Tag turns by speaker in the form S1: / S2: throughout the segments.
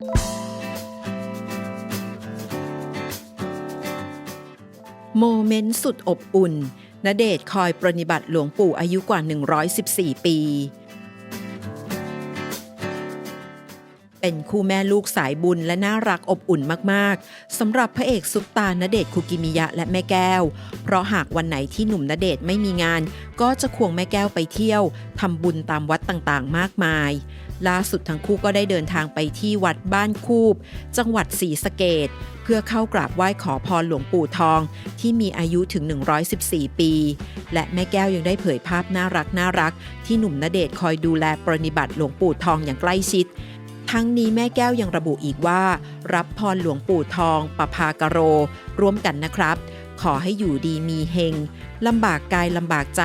S1: โมเมนต์สุดอบอุ่นณเดชคอยปรนิบัติหลวงปู่อายุกว่า 114 ปี เป็นคู่แม่ลูกสายบุญและน่ารักอบอุ่นมาก ๆ สำหรับพระเอกซุปตาณเดชคุกิมิยะและแม่แก้ว เพราะหากวันไหนที่หนุ่มณเดชไม่มีงาน ก็จะควงแม่แก้วไปเที่ยวทำบุญตามวัดต่าง ๆ มากมาย ล่าสุดทั้งคู่ก็ได้เดินทางไปที่วัดบ้านคูบ จังหวัดศรีสะเกดเพื่อเข้ากราบไหว้ขอพรหลวงปู่ทอง ที่มีอายุถึง 114 ปี และแม่แก้วยังได้เผยภาพน่ารักน่ารัก ที่หนุ่มณเดชน์คอยดูแลปรนนิบัติหลวงปู่ทองอย่างใกล้ชิดทั้งนี้แม่แก้วยังระบุอีกว่า รับพรหลวงปู่ทองปภากโร ร่วมกันนะครับ ขอให้อยู่ดีมีเฮงลำบากกายลำบากใจ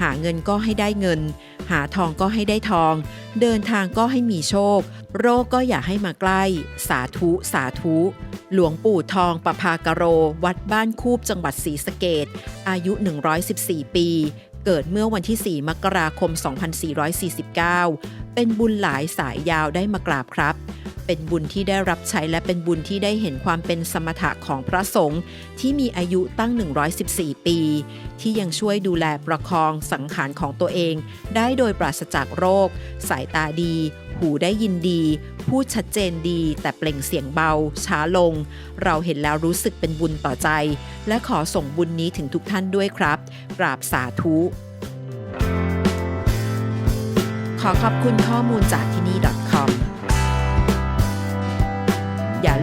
S1: หาเงินก็ให้ได้เงิน หาทองก็ให้ได้ทอง เดินทางก็ให้มีโชค โรคก็อย่าให้มาใกล้ สาธุ สาธุ หลวงปู่ทองประภากโร วัดบ้านคูบจังหวัดศรีสะเกดอายุ 114 ปี เกิดเมื่อวันที่ 4 มกราคม 2449 เป็นบุญหลายสายยาวได้มากราบครับ เป็นบุญที่ได้รับใช้และเป็นบุญที่ได้เห็นความเป็นสมถะของพระสงฆ์ที่มีอายุตั้ง 114 ปี ที่ยังช่วยดูแลประคองสังขารของตัวเอง ได้โดยปราศจากโรค สายตาดี หูได้ยินดี พูดชัดเจนดี แต่เปล่งเสียงเบา ช้าลง เราเห็นแล้วรู้สึกเป็นบุญต่อใจ และขอส่งบุญนี้ถึงทุกท่านด้วยครับ กราบสาธุขอขอบคุณข้อมูลจากที่นี่ .com อย่า